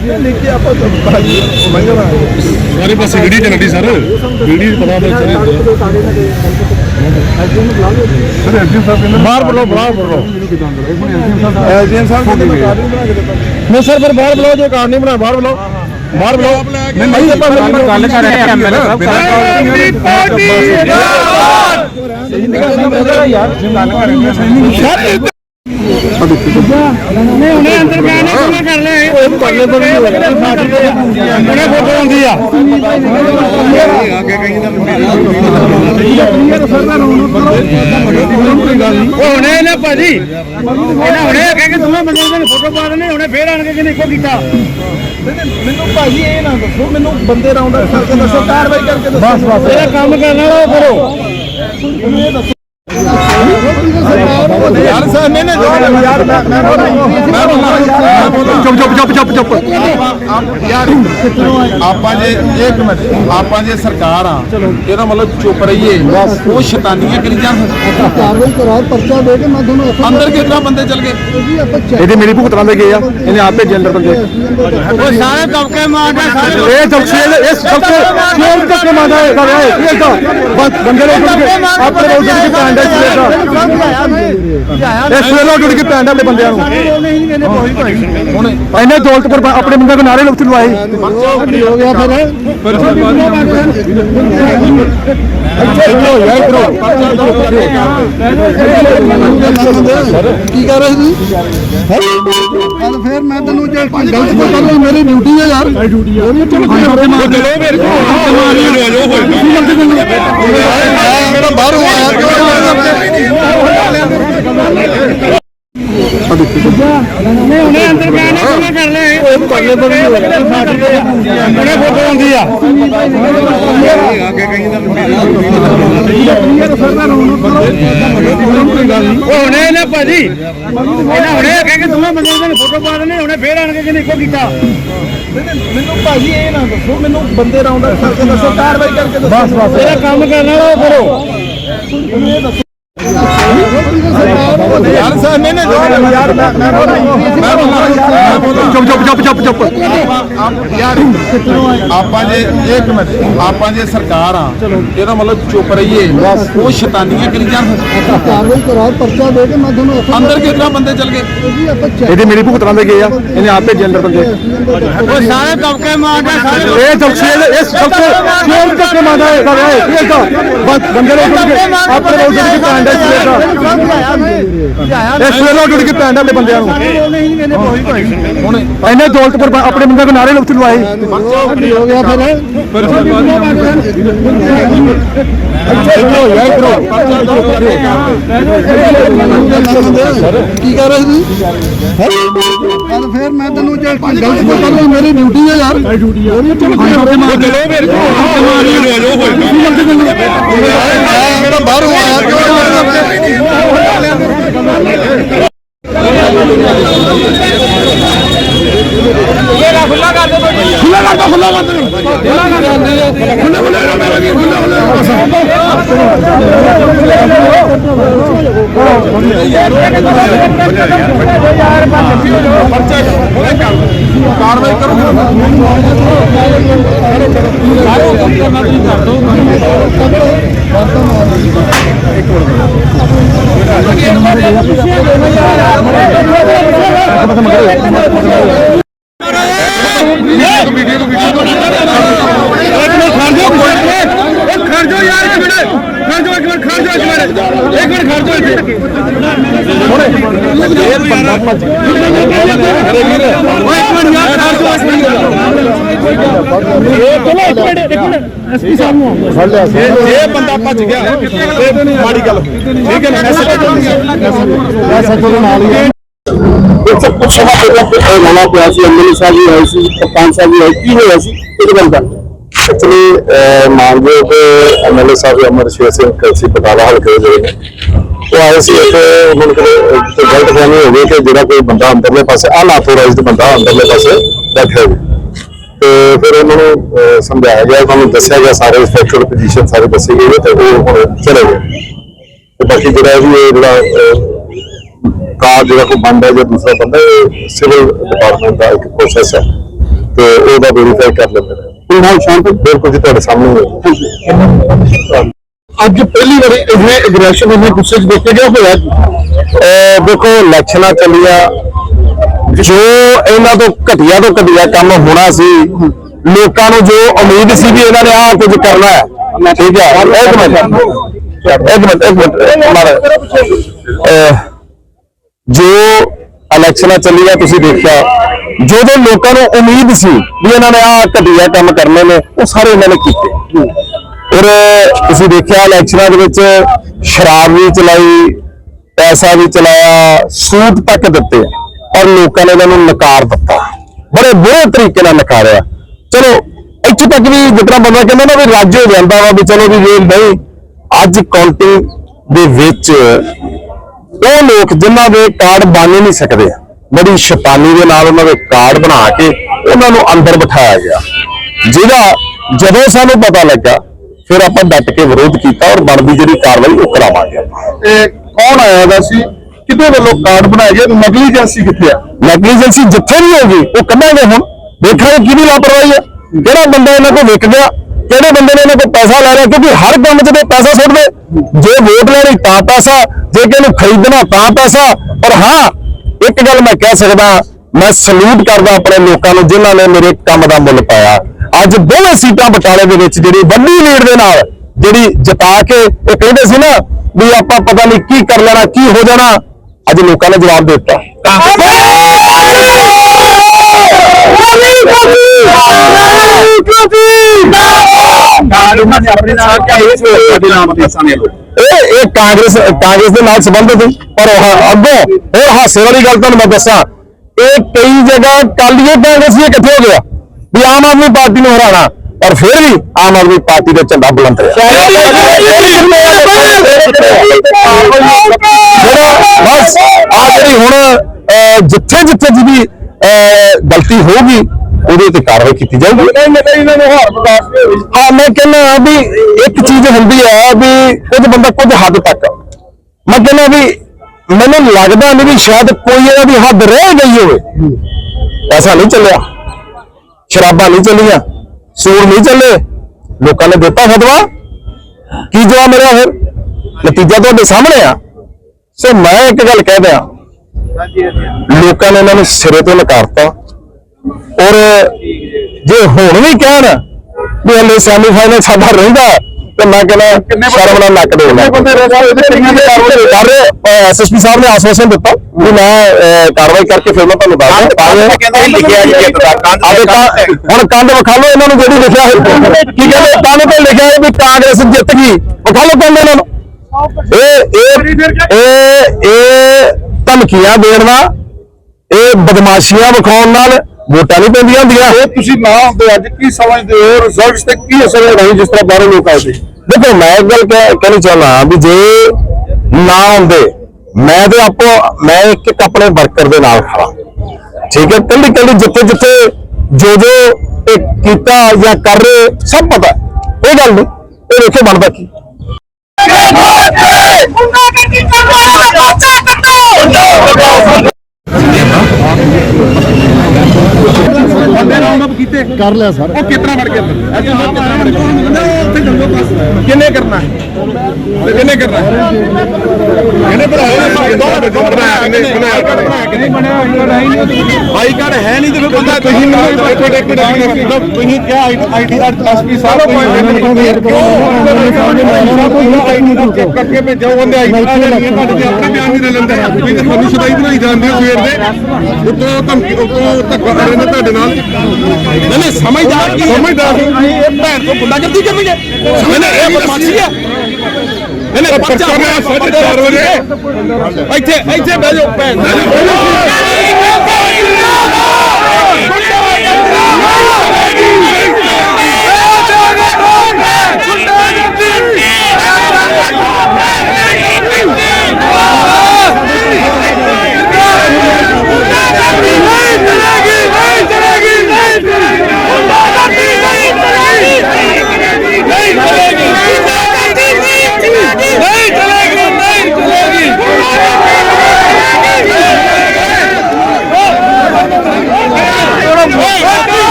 ਰੁਕ ਜਾਓ ਯਾਰ ਤੂੰ ਸਾਰੇ ਪਾਸੇ ਵੀਡੀਓ ਚੱਲਦੀ ਸਰ ਵੀਡੀਓ ਪਤਾ ਲੱਗ ਸਰ ਐਸਡੀ ਸਾਹਿਬ ਕਹਿੰਦੇ ਬਾਹਰ ਬੁਲਾਓ ਬਾਹਰ ਬੁਲਾਓ ਐਜੀਐਨ ਸਾਹਿਬ ਕਿਤੇ ਬਤਾ ਨਹੀਂ ਸਰ ਫਿਰ ਬਾਹਰ ਬੁਲਾਓ ਜੇ ਕਾਰਡ ਨਹੀਂ ਬਣਾ ਬਾਹਰ ਬੁਲਾਓ ਬਾਹਰ ਬੁਲਾਓ ਨਹੀਂ ਆਪਾਂ ਗੱਲ ਕਰ ਰਹੇ ਹਾਂ ਐਮਐਲਏ ਸਾਹਿਬ ਉਹਨੇ ਅੰਦਰ ਬੈਠਣਾ ਕਿਵੇਂ ਕਰ ਲੈ ਪਰਲੇ ਬੰਦੇ ਉਹਨੇ ਫੋਟੋ ਆਉਂਦੀ ਆ। ਅੱਗੇ ਕਹੀਂ ਦਾ ਉਹ ਹੁਣੇ ਇਹਨੇ ਭਾਜੀ ਇਹਨਾਂ ਹੁਣੇ ਕਹਿ ਕੇ ਦੋਵੇਂ ਬੰਦੇ ਨੇ ਫੋਟੋ ਪਾ ਦੇਣੇ ਹੁਣੇ ਫੇਰ ਆਣ ਕੇ ਕਿਨੇ ਇੱਕੋ ਕੀਤਾ। ਮੈਨੂੰ ਭਾਜੀ ਇਹ ਨਾ ਦੱਸੋ ਮੈਨੂੰ ਬੰਦੇ ਰਾਉਂਡ ਕਰਕੇ ਦੱਸੋ ਕਾਰਵਾਈ ਕਰਕੇ ਦੱਸੋ। ਬਸ ਬਸ। ਜਿਹੜਾ ਕੰਮ ਕਰਨ ਉਹ ਕਰੋ। ਯਾਰ ਸਾਹਿਬ ਨਹੀਂ ਨਹੀਂ ਯਾਰ ਮੈਂ ਮੈਂ ਚੁੱਪ ਚੁੱਪ ਚੁੱਪ ਚੁੱਪ ਚੁੱਪ ਯਾਰ ਆਪਾਂ ਜੇ ਇੱਕ ਮਿੰਟ ਆਪਾਂ ਜੇ ਸਰਕਾਰ ਆ ਇਹਦਾ ਮਤਲਬ ਚੁੱਪ ਰਹੀਏ। ਉਹ ਸ਼ੈਤਾਨੀਆਂ ਕਰੀ ਜਾਣ। ਕਾਰਵਾਈ ਕਰਾਓ ਪਰਚਾ ਦੇ ਕੇ ਮੈਂ ਤੁਹਾਨੂੰ ਅੰਦਰ ਕਿੰਨਾ ਬੰਦੇ ਚਲ ਗਏ? ਜੀ ਇਹਦੇ ਮੇਰੀ ਭੁਗਤਰਾਂ ਦੇ ਗਏ ਆ। ਇਹਨੇ ਆਪ ਭੇਜੇ ਅੰਦਰ ਬੰਦੇ ਉਹ ਸਾਰੇ ਦਬਕੇ ਮਾਰਦੇ ਸਾਰੇ ਇਹ ਦਕਸ਼ੇਲ ਇਹ ਦਕਸ਼ੇਲ ਸ਼ੇਲ ਤੱਕ ਮਾਦਾ ਹੈ ਇਹ ਤਾਂ ਬਸ ਬੰਦੇ ਨੇ ਆਪਣੇ ਰੋਡ ਦੇ ਪੈਂਡਾ ਸੀ ਇਹ ਸਵੇਰੋਂ ਉੱਠ ਕੇ ਪੈਂਡਾ ਵਾਲੇ ਬੰਦਿਆਂ ਨੂੰ ਹੁਣ ਇਹਨੇ ਦੌਲਤਪੁਰ ਆਪਣੇ ਬੰਦੇ ਕੋ ਨਾਰੇ ਲੁੱਟ ਲਵਾਏ ਹੋ ਗਿਆ ਫਿਰ ਕੀ ਕਰ ਰਹੇ ਸੀ ਕੱਲ ਫਿਰ ਮੈਂ ਤੈਨੂੰ ਜੇ ਗਲਤ ਕੋਈ ਕਰ ਮੇਰੀ ਡਿਊਟੀ ਹੈ ਯਾਰ। ਡਿਊਟੀ ਹੈ ਚਲੋ ਮੇਰੇ ਕੋ ਆ ਜਾਓ ਜਿਹੜਾ ਬਾਹਰੋਂ ਆਇਆ ਉਹਨੇ ਹੁਣੇ ਅੰਦਰ ਬੈਠਣਾ ਕਿਵੇਂ ਕਰ ਲੈ ਪਰਲੇ ਬੰਦੇ ਉਹਨੇ ਫੋਟੋ ਆਉਂਦੀ ਆ ਅੱਗੇ ਕਹੀਂ ਦਾ ਉਹ ਹੁਣੇ ਇਹਨੇ ਭਾਜੀ ਇਹਨਾਂ ਹੁਣੇ ਦੋਵੇਂ ਬੰਦੇ ਨੇ ਫੋਟੋ ਪਾ ਦੇਣੇ ਹੁਣੇ ਫੇਰ ਆਣ ਕੇ ਕਿਨੇ ਇੱਕੋ ਕੀਤਾ ਮੈਨੂੰ ਭਾਜੀ ਇਹ ਨਾ ਦੱਸੋ ਮੈਨੂੰ ਬੰਦੇ ਰਾਉਂਡ ਕਰਕੇ ਦੱਸੋ ਕਾਰਵਾਈ ਕਰਕੇ ਦੱਸੋ। ਬਸ ਬਸ। ਜਿਹੜਾ ਕੰਮ ਕਰਨ ਉਹ ਕਰੋ। ਯਾਰ ਸਾਹਿਬ ਨਹੀਂ ਨਹੀਂ ਯਾਰ ਮੈਂ ਮੈਂ ਚੁੱਪ ਚੁੱਪ ਚੁੱਪ ਚੁੱਪ ਚੁੱਪ। ਯਾਰ ਆਪਾਂ ਜੇ ਇੱਕ ਮਿੰਟ ਆਪਾਂ ਜੇ ਸਰਕਾਰ ਆ ਇਹਦਾ ਮਤਲਬ ਚੁੱਪ ਰਹੀਏ ਉਹ ਸ਼ੈਤਾਨੀਆਂ ਕਰੀ ਜਾਣ? ਕਾਰਵਾਈ ਕਰਾਓ ਪਰਚਾ ਦੇ ਕੇ ਮੈਂ ਤੁਹਾਨੂੰ ਅੰਦਰ ਕਿੰਨਾ ਬੰਦੇ ਚਲ ਗਏ? ਇਹਦੇ ਮੇਰੀ ਭੁਗਤਰਾਂ ਦੇ ਗਏ ਆ ਇਹਨੇ ਆਪ ਭੇਜੇ ਅੰਦਰ ਬੰਦੇ। ਉਹ ਸਾਰੇ ਦਬਕੇ ਮਾਰਦੇ ਸਾਰੇ ਇਹ ਦਕਸ਼ੇਲ ਇਹ ਦਕਸ਼ੇਲ ਸ਼ੇਲ ਤੱਕ ਮਾਦਾ ਹੈ ਕਰ ਰਿਹਾ ਹੈ ਇਹ ਤਾਂ ਬਸ ਬੰਦੇ ਨੇ ਉੱਠ ਕੇ ਆਪਣੇ ਰੋਡ ਦੇ ਸੀ ਇਹ ਸਵੇਰੋਂ ਉੱਠ ਕੇ ਪੈਂਡਾ ਵਾਲੇ ਬੰਦਿਆਂ ਨੂੰ। ਹੁਣ ਇਹਨੇ ਦੌਲਤਪੁਰ ਆਪਣੇ ਬੰਦੇ ਕੋ ਨਾਰੇ ਲੁੱਟ ਲਵਾਏ। ਹੋ ਗਿਆ ਫਿਰ ਕੀ ਕਰ ਰਹੇ ਸੀ ਕੱਲ ਫਿਰ ਮੈਂ ਤੈਨੂੰ ਜੇ ਕੋਈ ਗਲਤ ਕੋਈ ਕਰ ਮੇਰੀ ਡਿਊਟੀ ਹੈ ਯਾਰ। ਡਿਊਟੀ ਹੈ ਚਲੋ ਚਲੋ ਮੇਰੇ ਕੋ ਆ ਜਾਓ ਜਿਹੜਾ ਬਾਹਰੋਂ ਆਇਆ ਕਾਰਵਾਈ ਕਰੋ ਖੜ ਜਾ ਖੜ ਜਾ ਇੱਕ ਮਿੰਟ ਖੜ ਜਾ ਇੱਕ ਮਿੰਟ ਇੱਕ ਮਿੰਟ ਖੜ ਜਾ ਇੱਥੇ ਓਏ ਇੱਕ ਮਿੰਟ ਯਾਰ ਖੜ ਜਾ ਇੱਕ ਮਿੰਟ। ਇਹ ਚਲੋ ਇੱਕ ਮਿੰਟ ਇੱਕ ਮਿੰਟ ਐਸਪੀ ਸਾਹਿਬ ਨੂੰ ਇਹ ਬੰਦਾ ਭੱਜ ਗਿਆ ਤੇ ਮਾੜੀ ਗੱਲ ਠੀਕ ਹੈ ਨਾ ਸੱਚੋ ਦੇ ਨਾਲ ਹੀ ਹੈ ਇੱਥੇ ਕੁਛ ਸਮਾਂ ਪਹਿਲਾਂ ਰੌਲਾ ਪਿਆ ਸੀ ਐਮਐਲਏ ਸਾਹਿਬ ਵੀ ਆਏ ਸੀ ਕਪਤਾਨ ਸਾਹਿਬ ਵੀ ਆਏ ਕੀ ਹੋਇਆ ਸੀ ਇਹ ਗੱਲ ਐਕਚੁਅਲੀ ਮਾਨਯੋਗ ਐਮਐਲਏ ਸਾਹਿਬ ਅਮਰ ਸਿੰਘ ਕਲਸੀ ਬਟਾਲਾ ਹਲਕੇ ਦੇ ਉਹ ਆਏ ਸੀ ਇੱਥੇ ਹੁਣ ਕਿਤੇ ਗਲਤ ਫਹਿਮੀ ਹੋ ਗਈ ਕਿ ਜਿਹੜਾ ਕੋਈ ਬੰਦਾ ਅੰਦਰਲੇ ਪਾਸੇ ਅਨਆਥੋਰਾਈਜ਼ਡ ਬੰਦਾ ਅੰਦਰਲੇ ਪਾਸੇ ਬੈਠਾ ਹੈ ਤੇ ਫਿਰ ਉਹਨਾਂ ਨੂੰ ਸਮਝਾਇਆ ਗਿਆ ਉਹਨਾਂ ਨੂੰ ਦੱਸਿਆ ਗਿਆ ਸਾਰੇ ਫੈਕਟਰ ਪੋਜੀਸ਼ਨ ਸਾਰੇ ਦੱਸੇ ਗਏ ਤੇ ਉਹ ਹੁਣ ਚਲੇ ਗਏ। ਤੇ ਬਾਕੀ ਜਿਹੜਾ ਵੀ ਇਹ ਜਿਹੜਾ ਕਾਰ ਜਿਹੜਾ ਕੋਈ ਬੰਦਾ ਹੈ ਜਾਂ ਦੂਸਰਾ ਬੰਦਾ ਇਹ ਸਿਵਲ ਡਿਪਾਰਟਮੈਂਟ ਦਾ ਇੱਕ ਪ੍ਰੋਸੈਸ ਹੈ। ਤੇ ਉਹਦਾ ਵੈਰੀਫਾਈ ਕਰ ਲੈਂਦੇ ਨੇ। ਹੁਣ ਹਾਂ ਸ਼ਾਂਤ? ਬਿਲਕੁਲ ਜੀ ਤੁਹਾਡੇ ਸਾਹਮਣੇ ਅੱਜ ਪਹਿਲੀ ਵਾਰੀ ਇਹਨੇ ਐਗਰੈਸ਼ਨ ਇਹਨੇ ਗੁੱਸੇ 'ਚ ਦੇਖੇ ਗਿਆ ਹੋਇਆ ਦੇਖੋ ਇਲੈਕਸ਼ਨਾਂ ਚੱਲੀਆਂ ਜੋ ਇਹਨਾਂ ਤੋਂ ਘਟੀਆ ਤੋਂ ਘਟੀਆ ਕੰਮ ਹੋਣਾ ਸੀ, ਲੋਕਾਂ ਨੂੰ ਜੋ ਉਮੀਦ ਸੀ ਵੀ ਇਹਨਾਂ ਨੇ ਆਹ ਕੁਝ ਕਰਨਾ ਹੈ, ਠੀਕ ਹੈ? ਇੱਕ ਮਿੰਟ ਇੱਕ ਮਿੰਟ ਇੱਕ ਮਿੰਟ ਜੋ ਇਲੈਕਸ਼ਨਾਂ ਚੱਲੀਆਂ, ਤੁਸੀਂ ਦੇਖਿਆ, ਜਦੋਂ ਲੋਕਾਂ ਨੂੰ ਉਮੀਦ ਸੀ ਵੀ ਇਹਨਾਂ ਨੇ ਆਹ ਘਟੀਆ ਕੰਮ ਕਰਨੇ ਨੇ, ਉਹ ਸਾਰੇ ਇਹਨਾਂ ਨੇ ਕੀਤੇ। ਔਰ ਤੁਸੀਂ ਦੇਖਿਆ, ਇਲੈਕਸ਼ਨਾਂ ਦੇ ਵਿੱਚ ਸ਼ਰਾਬ ਵੀ ਚਲਾਈ, ਪੈਸਾ ਵੀ ਚਲਾਇਆ ਸੂਟ ਤੱਕ ਦਿੱਤੇ। ਔਰ ਲੋਕਾਂ ਨੇ ਇਹਨਾਂ ਨੂੰ ਨਕਾਰ ਦਿੱਤਾ। ਬੜੇ ਬੁਰੇ ਤਰੀਕੇ ਨਾਲ ਨਕਾਰਿਆ। ਚਲੋ, ਇੱਥੇ ਤੱਕ ਵੀ ਜਿਤਨਾ ਬੰਦਾ ਕਹਿੰਦਾ ਨਾ ਵੀ ਰੱਜ ਹੋ ਜਾਂਦਾ ਵਾ ਵੀ ਚਲੋ ਵੀ ਜੇ ਨਹੀਂ ਅੱਜ ਕਾਊਂਟਿੰਗ ਦੇ ਵਿੱਚ ਉਹ ਲੋਕ ਜਿਨ੍ਹਾਂ ਦੇ ਕਾਰਡ ਬਣ ਹੀ ਨਹੀਂ ਸਕਦੇ। ਬੜੀ ਸ਼ੈਤਾਨੀ ਦੇ ਨਾਲ ਉਹਨਾਂ ਦੇ ਕਾਰਡ ਬਣਾ ਕੇ ਉਹਨਾਂ ਨੂੰ ਅੰਦਰ ਬਿਠਾਇਆ ਗਿਆ। ਜਿਹਦਾ ਜਦੋਂ ਸਾਨੂੰ ਪਤਾ ਲੱਗਾ, ਫਿਰ ਆਪਾਂ ਡਟ ਕੇ ਵਿਰੋਧ ਕੀਤਾ ਔਰ ਬਣਦੀ ਜਿਹੜੀ ਕਾਰਵਾਈ ਉਹ ਕਰਾਵਾਂਗੇ। ਇਹ ਕੌਣ ਆਇਆ ਦਾ ਸੀ? ਕਿਹਦੇ ਵੱਲੋਂ ਕਾਰਡ ਬਣਾਇਆ ਗਿਆ ਨੈਗਲੀਜੈਂਸੀ ਕਿੱਥੇ ਆ? ਨੈਗਲੀਜੈਂਸੀ ਜਿੱਥੇ ਵੀ ਹੋਗੀ ਉਹ ਕੱਢਾਂਗੇ ਹੁਣ। ਦੇਖਾਂਗੇ ਕਿਹਦੀ ਲਾਪਰਵਾਹੀ ਹੈ। ਕਿਹੜਾ ਬੰਦਾ ਇਹਨਾਂ ਕੋਲ ਵਿਕ ਗਿਆ? ਕਿਹੜੇ ਬੰਦੇ ਨੇ ਇਹਨਾਂ ਕੋਲ ਪੈਸਾ ਲੈ ਲਿਆ? ਕਿਉਂਕਿ ਹਰ ਕੰਮ 'ਚ ਤੇ ਪੈਸਾ ਸੁੱਟਦੇ। ਜੇ ਵੋਟ ਲੈਣੀ ਤਾਂ ਪੈਸਾ, ਜੇ ਕਿਹਨੂੰ ਖਰੀਦਣਾ ਤਾਂ ਪੈਸਾ। ਪਰ ਹਾਂ, ਇੱਕ ਗੱਲ ਮੈਂ ਕਹਿ ਸਕਦਾ, ਮੈਂ ਸਲੂਟ ਕਰਦਾ ਆਪਣੇ ਲੋਕਾਂ ਨੂੰ, ਜਿਨ੍ਹਾਂ ਨੇ ਮੇਰੇ ਕੰਮ ਦਾ ਮੁੱਲ ਪਾਇਆ। ਅੱਜ ਦੋਵੇਂ ਸੀਟਾਂ ਬਟਾਲੇ ਦੇ ਵਿੱਚ ਜਿਹੜੀ ਵੱਡੀ ਲੀਡ ਦੇ ਨਾਲ ਜਿਹੜੀ ਜਿਤਾ ਕੇ ਉਹ ਕਹਿੰਦੇ ਸੀ ਨਾ, ਵੀ ਆਪਾਂ ਪਤਾ ਨਹੀਂ ਕੀ ਕਰ ਲੈਣਾ, ਕੀ ਹੋ ਜਾਣਾ। ਅੱਜ ਲੋਕਾਂ ਨੇ ਜਵਾਬ ਦੇ ਦਿੱਤਾ। ਇਹ ਇਹ ਕਾਂਗਰਸ ਕਾਂਗਰਸ ਦੇ ਨਾਲ ਸੰਬੰਧਿਤ ਸੀ ਪਰ ਉਹ ਅੱਗੋਂ ਹੋਰ ਹਾਸੇ ਵਾਲੀ ਗੱਲ ਤੁਹਾਨੂੰ ਮੈਂ ਦੱਸਾਂ। ਇਹ ਕਈ ਜਗ੍ਹਾ ਕੱਲ ਇਹ ਕਾਂਗਰਸੀ ਇਕੱਠੇ ਹੋ ਗਿਆ ਵੀ ਆਮ ਆਦਮੀ ਪਾਰਟੀ ਨੂੰ ਹਰਾਣਾ ਪਰ ਫਿਰ ਵੀ ਆਮ ਆਦਮੀ ਪਾਰਟੀ ਦਾ ਝੰਡਾ ਬੁਲੰਦ ਰਿਹਾ। ਬਸ ਆ ਜਿਹੜੀ ਹੁਣ ਜਿੱਥੇ ਜਿੱਥੇ ਜਿਹਦੀ ਗਲਤੀ ਹੋਊਗੀ ਉਹਦੇ ਤੇ ਕਾਰਵਾਈ ਕੀਤੀ ਜਾਊਗੀ। ਹਾਂ ਮੈਂ ਕਹਿੰਦਾ ਵੀ ਇੱਕ ਚੀਜ਼ ਹੁੰਦੀ ਹੈ ਵੀ ਕੁਝ ਬੰਦਾ ਕੁਝ ਹੱਦ ਤੱਕ। ਮੈਂ ਕਹਿੰਦਾ ਵੀ ਮੈਨੂੰ ਲੱਗਦਾ ਨਹੀਂ ਵੀ ਸ਼ਾਇਦ ਕੋਈ ਇਹਨਾਂ ਦੀ ਹੱਦ ਰਹਿ ਗਈ ਹੋਵੇ। ਐਸਾ ਨਹੀਂ ਚੱਲਿਆ ਸ਼ਰਾਬਾਂ ਨਹੀਂ ਚੱਲੀਆਂ। ਸੂਰ ਨਹੀਂ ਚੱਲੇ। ਲੋਕਾਂ ਨੇ ਦਿੱਤਾ ਫਤਵਾ। ਕੀ ਜਵਾਬ ਮਿਲਿਆ ਫਿਰ? ਨਤੀਜਾ ਤੁਹਾਡੇ ਸਾਹਮਣੇ ਆ। ਸੋ ਮੈਂ ਇੱਕ ਗੱਲ ਕਹਿ ਦਿਆਂ। ਲੋਕਾਂ ਨੇ ਇਹਨਾਂ ਨੂੰ ਸਿਰੇ ਤੋਂ ਨਕਾਰਤਾ। ਔਰ ਜੇ ਹੁਣ ਵੀ ਕਹਿਣ ਵੀ ਹਲੇ ਸੈਮੀਫਾਈਨਲ ਸਾਡਾ ਰਹਿੰਦਾ ਤੇ ਮੈਂ ਕਹਿੰਦਾ ਸ਼ਰਮ ਨਾਲ ਨੱਕ ਦੇ ਕਿੰਨੇ ਬੰਦੇ ਰਹਿ ਗਏ? ਇਹਦੇ ਕਿੰਨੇ ਦੇ ਕਾਰਵਾਈ ਕਰ ਰਹੇ ਐਸਐਸਪੀ ਸਾਹਿਬ ਨੇ ਆਸ਼ਵਾਸਨ ਦਿੱਤਾ ਵੀ ਮੈਂ ਅਹ, ਕਾਰਵਾਈ ਕਰਕੇ ਫਿਰ ਮੈਂ ਤੁਹਾਨੂੰ ਦੱਸ ਦਾਂ ਕਹਿੰਦਾ ਲਿਖਿਆ ਜੀ ਜਿੱਤ ਦਾ ਕੰਧ ਆਵੇ ਤਾਂ ਹੁਣ ਕੰਧ ਵਿਖਾ ਲਓ ਇਹਨਾਂ ਨੂੰ ਜਿਹੜੀ ਲਿਖਿਆ ਹੈ ਕੀ ਕਹਿੰਦੇ? ਕੰਧ ਤੇ ਲਿਖਿਆ ਹੈ ਵੀ ਕਾਂਗਰਸ ਜਿੱਤ ਗਈ। ਵਿਖਾ ਲਓ ਕੰਧ ਇਹਨਾਂ ਨੂੰ। ਇਹ ਇਹ ਇਹ ਇਹ ਧਮਕੀਆਂ ਦੇਣ ਨਾਲ ਇਹ ਬਦਮਾਸ਼ੀਆਂ ਵਿਖਾਉਣ ਨਾਲ ਵੋਟਾਂ ਨਹੀਂ ਪੈਂਦੀਆਂ ਹੁੰਦੀਆਂ। ਇਹ ਤੁਸੀਂ ਨਾ ਹੁੰਦੇ ਅੱਜ ਕੀ ਸਮਝਦੇ ਹੋ? ਰਿਜ਼ਲਟਸ ਤੇ ਕੀ ਅਸਰ ਹੋਣੀ ਜਿਸ ਤਰ੍ਹਾਂ ਬਾਹਰੋਂ ਲੋਕ ਸੀ ਦੇਖੋ ਮੈਂ ਇੱਕ ਗੱਲ ਕਹਿ- ਕਹਿਣੀ ਚਾਹੁੰਦਾ ਵੀ ਜੇ ਨਾ ਹੁੰਦੇ ਮੈਂ ਤੇ ਆਪੋ ਮੈਂ ਇੱਕ ਇੱਕ ਆਪਣੇ ਵਰਕਰ ਦੇ ਨਾਲ ਖੜਾ ਠੀਕ ਹੈ? ਕੱਲੀ ਕੱਲੀ ਜਿੱਥੇ ਜਿੱਥੇ ਜੋ ਜੋ ਇਹ ਕੀਤਾ ਜਾਂ ਕਰ ਰਹੇ ਸਭ ਪਤਾ। ਇਹ ਗੱਲ ਨਹੀਂ। ਇਹ ਵੇਖੋ ਬਣਦਾ ਕੀ I'm not. ਕਰ ਲਿਆ ਸਰ। ਉਹ ਕਿਤਨਾ ਵੜ ਗਿਆ? ਕਿੰਨੇ ਕਰਨਾ? ਤੇ ਕਿੰਨੇ ਕਰਨਾ? ਇਹਨੇ ਬਣਾਇਆ ਆਈ ਕਾਰਡ ਹੈ ਨਹੀਂ ਤੇ ਫਿਰ ਬੰਦਾ ਤੁਸੀਂ ਮੈਨੂੰ ਇੱਕ ਮਿੰਟ ਇੱਕ ਮਿੰਟ ਤੁਸੀਂ ਕਿਹਾ ਆਈਟੀ ਦਾ ਐਸਪੀ ਸਾਹਿਬ ਕੋਈ ਕਰਕੇ ਭੇਜੋ ਉਹਦੇ ਨਹੀਂ ਤੁਹਾਡੇ ਆਪਣੇ ਬਿਆਨ ਨਹੀਂ ਲੈਂਦੇ ਤੁਸੀਂ ਤੇ ਤੁਹਾਨੂੰ ਸਦਾਈ ਬਣਾਈ ਜਾਂਦੇ ਹੋ ਸਵੇਰ ਦੇ। ਉਤੋਂ ਧਮਕੀ ਉਤੋਂ ਧੱਕਾ ਕਰ ਰਹੇ ਨੇ ਤੁਹਾਡੇ ਨਾਲ। ਨਹੀਂ ਨਹੀਂ ਸਮਝਦਾਰ ਕੀ ਸਮਝਦਾਰ। ਇਹ ਭੈਣ ਤੋਂ ਗੁੰਡਾ ਕਰਦੀ ਕਰਨਗੇ ਸਮਝਦੇ ਇਹ ਬਦਮਾਸ਼ੀ ਹੈ। ਨਹੀਂ ਨਹੀਂ ਪਰਚਾ ਮੈਂ ਸਮਝਦਾਰ ਹੋ ਜੇ ਇੱਥੇ ਇੱਥੇ ਬਹਿ ਜਾਓ ਭੈਣ।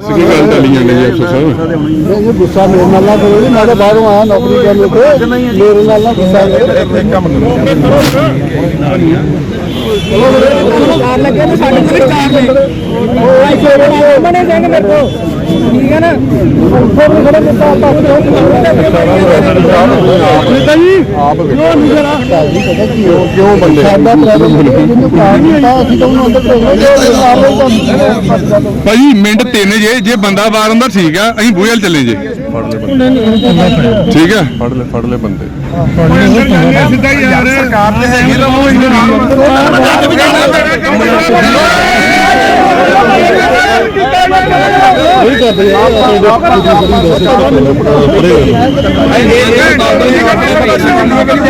ਕੀ ਗੱਲ ਚੱਲੀ ਜਾਂਦੀ ਹੈ ਅਫਸਰ ਸਾਹਿਬ? ਇਹ ਗੁੱਸਾ ਮੇਰੇ ਨਾਲ ਨਾ ਕਰੋ ਜੀ ਮੈਂ ਤਾਂ ਬਾਹਰੋਂ ਆਇਆ ਨੌਕਰੀ ਕਰਨ ਤੇ ਮੇਰੇ ਨਾਲ ਨਾ ਗੁੱਸਾ ਕਰੋ। ਕਾਰ। ਲੱਗੇ ਨੇ ਸਾਡੇ ਕੋਲ ਕਾਰ ਨੇ। ਉਹ ਇੱਥੇ ਬਣੇ ਸਿੰਘ ਮੇਰੇ ਕੋ ਠੀਕ ਹੈ ਨਾ? ਉੱਪਰ ਖੜੇ ਜੀ? ਕਿਉਂ ਬੰਦੇ ਸਾਡਾ ਭਾਜੀ ਮਿੰਟ ਤਿੰਨ ਜੇ ਜੇ ਬੰਦਾ ਬਾਹਰ ਹੁੰਦਾ ਠੀਕ ਆ ਅਸੀਂ ਬੂਹੇ ਵੱਲ ਚੱਲੇ ਜੇ। ਠੀਕ ਆ? ਫੜ ਲੈ ਫੜ ਲੈ ਬੰਦੇ ਸਿੱਧਾ ਯਾਰ ਸਰਕਾਰ ਤੇ ਹੈਗੀ ਤਾਂ ਉਹ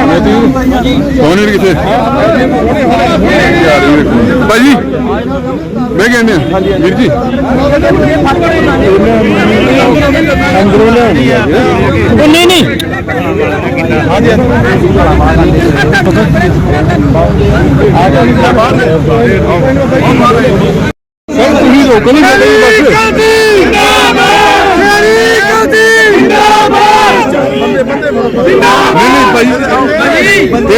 ਕੌਣ ਹੈ ਕਿੱਥੇ ਭਾਜੀ ਮੈਂ ਕਹਿੰਦੇ ਆ ਵੀਰ ਜੀ। ਉਹ ਨਹੀਂ ਨਹੀਂ। ਸਰ ਤੁਸੀਂ ਰੋਕੋ ਨਹੀਂ ਸਕਦੇ ਬਸ। ਨਹੀਂ ਨਹੀਂ ਭਾਈ ਇੱਕ ਬੰਦੇ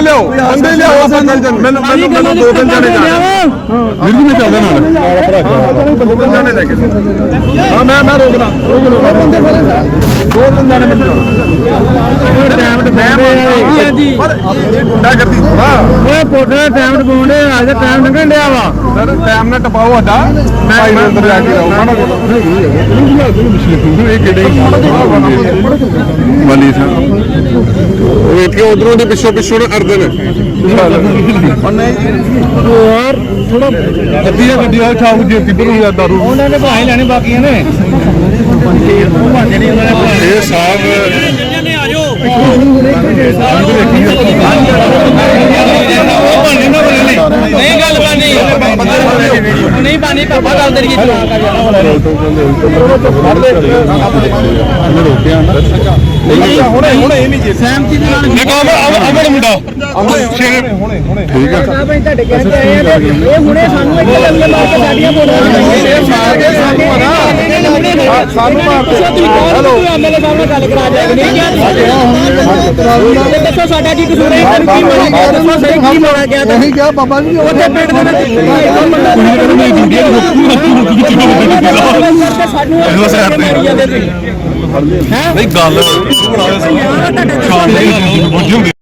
ਲਿਆਓ ਬੰਦੇ ਲਿਆਓ ਆਪਾਂ ਚੱਲ ਜਾਂਦੇ ਮੈਨੂੰ ਮੈਨੂੰ ਮੈਨੂੰ ਦੋ ਤਿੰਨ ਜਾਣੇ ਜਾਣੇ ਵੀਰ ਮੈਂ ਚੱਲਦਾ ਨਾਲ ਦੋ ਤਿੰਨ ਜਾਣੇ ਲੈ ਕੇ ਹਾਂ ਮੈਂ ਮੈਂ ਰੋਕਦਾ ਦੋ ਤਿੰਨ ਜਾਣੇ ਮੈਨੂੰ ਟਾਈਮ ਤੇ ਮੈਂ ਜੀ ਗੁੰਡਾ ਕਰਦੀ ਥੋੜਾ ਓਏ ਪੋਟੇ ਟਾਈਮ ਟਪਾਉਂਦੇ ਅੱਜ ਟਾਈਮ ਲੰਘਣ ਡਿਆ ਵਾ ਸਰ ਟਾਈਮ ਨਾਲ ਟਪਾਓ ਅੱਡਾ ਭਾਈ ਨੂੰ ਅੰਦਰ ਜਾ ਕੇ ਰਹੋ ਮਾਣਾ ਇਹ ਕਿਹੜੇ ਮਲੀ ਸਾਹਿਬ ਉਹ ਕਿ ਉਧਰੋਂ ਦੇ ਪਿੱਛੋਂ ਪਿੱਛੋਂ ਨਾ ਅਰਦੇ ਨੇ। ਯਾਰ ਥੋੜਾ ਗੱਡੀਆਂ ਗੱਡੀਆਂ ਛਾਉ ਜੇ ਕਿੱਧਰ ਨੂੰ ਜਾਂਦਾ ਰੂ ਉਹਨਾਂ ਨੇ ਭਾਈ ਲੈਣੇ ਬਾਕੀਆਂ ਨੇ। ਇਹ ਸਾਹਿਬ ਨਹੀਂ ਗੱਲ ਬਾਨੀ ਨਹੀਂ। ਬਾਨੀ ਪਾਪਾ ਗੱਲ ਤੇਰੀ ਹੁਣੇ ਹੁਣੇ ਇਹ ਨਹੀਂ ਜੇ। ਸਹਿਮਤੀ ਦੇ ਨਾਲ ਮੈਂ ਕਹਾਂ ਅਮਰ ਮੁੰਡਾ। ਸ਼ੇਰ। ਠੀਕ ਆ। ਸਾਹਿਬ ਅਸੀਂ ਤੁਹਾਡੇ ਕਹਿੰਦੇ ਆਏ ਆ ਇਹ ਹੁਣੇ ਸਾਨੂੰ ਇੱਥੇ ਲੰਮੇ ਮਾਰ ਕੇ ਸਾਡੀਆਂ ਬੋਲਾਂ ਸਾਨੂੰ ਮਾਰਦੇ ਹੈਲੋ ਐਮਐਲਏ ਸਾਹਿਬ ਨਾਲ ਗੱਲ ਕਰਾ ਜਾਏਗੀ ਨਹੀਂ ਕਿਹਾ ਦੱਸੋ ਸਾਡਾ ਕੀ ਕਸੂਰ ਹੈ ਕੀ ਮਾਰਿਆ ਗਿਆ ਦੱਸੋ ਸਹੀ ਕੀ ਮਾਰਿਆ ਗਿਆ ਨਹੀਂ ਕਿਹਾ ਬਾਬਾ ਜੀ ਉੱਥੇ ਪਿੰਡ ਦੇ ਵਿੱਚ ਸਾਨੂੰ ਮਾਰੀ ਜਾਂਦੇ ਤੁਸੀਂ ਨਹੀਂ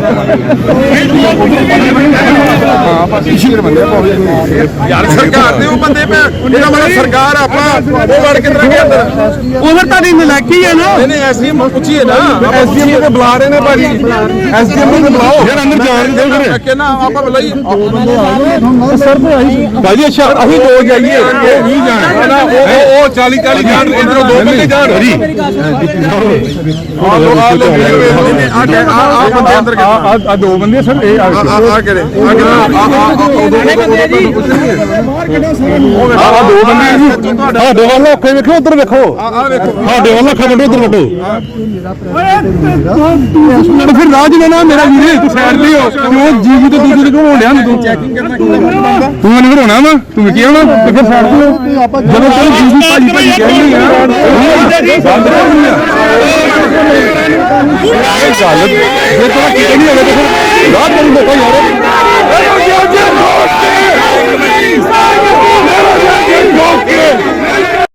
ਹਾਂ ਯਾਰ ਸਰਕਾਰ ਦੇ ਉਹ ਬੰਦੇ ਮੈਂ ਇਹਦਾ ਮਤਲਬ ਸਰਕਾਰ ਆਪਾਂ ਉਹ ਵੜ ਕੇ ਰੱਖੇ ਅੰਦਰ ਉਮਰ ਤੁਹਾਡੀ ਨਲਾਇਕੀ ਹੈ ਨਾ ਨਹੀਂ ਨਹੀਂ ਐਸਡੀਐਮ ਪੁੱਛੀਏ ਨਾ ਐਸਡੀਐਮ ਨੂੰ ਬੁਲਾ ਰਹੇ ਨੇ ਭਾਜੀ ਐਸਡੀਐਮ ਨੂੰ ਬੁਲਾਓ ਯਾਰ ਅੰਦਰ ਜਾਣ ਦੇ ਫਿਰ ਕਿ ਨਾ ਆਪਾਂ ਬੁਲਾਈ ਸਰ ਤੇ ਆਈ ਭਾਜੀ ਅੱਛਾ ਅਸੀਂ ਦੋ ਜਾਈਏ ਇਹ ਨਹੀਂ ਜਾਣ ਉਹ ਉਹ 40 40 ਜਾਣ ਇਧਰੋਂ ਦੋ ਬੰਦੇ ਜਾਣ ਹਰੀ ਆ ਲੋ ਆ ਲੋ ਆ ਆ ਬੰਦੇ ਅੰਦਰ ਆ ਆ ਦੋ ਬੰਦੇ ਸਰ ਇਹ ਆ ਆ ਕਿਹੜੇ? ਆ ਕਿਹੜੇ? ਆ ਆ ਆ ਆ ਦੋ ਬੰਦੇ ਜੀ। ਸਾਡੇ ਵੱਲ ਅੱਖੇ ਵੇਖੋ ਉਧਰ ਵੇਖੋ। ਆ ਵੇਖੋ। ਸਾਡੇ ਵੱਲ ਅੱਖਾਂ ਵੱਡੋ ਉਧਰ ਵੱਡੋ। ਤੇ ਫਿਰ ਰਾਜ ਨੇ ਨਾ ਮੇਰਾ ਵੀਰੇ ਤੂੰ ਸਾਈਡ ਤੇ ਹੋ ਕਿਉਂ? ਜੀ ਜੀ ਤੇ ਦੂਜੇ ਤੇ ਕਿਉਂ ਹੋਣਿਆ ਤੂੰ? ਚੈਕਿੰਗ ਕਰਨਾ ਤੂੰ ਨਹੀਂ ਹੋਣਾ ਵਾ ਤੂੰ ਵੀ? ਕਿਹਾ ਨਾ ਤੇ ਫਿਰ ਸਾਈਡ ਤੇ ਜਦੋਂ ਤੈਨੂੰ ਜੀ ਜੀ ਭਾਜੀ ਭਾਜੀ ਕਹਿੰਦੇ ਆ ਗੱਲ ਜੇ ਤੂੰ ਕਿਤੇ ਨਹੀਂ ਹੋਵੇ ਤੇ ਫਿਰ ਰਾਜ ਨੂੰ ਦੇਖੋ ਯਾਰ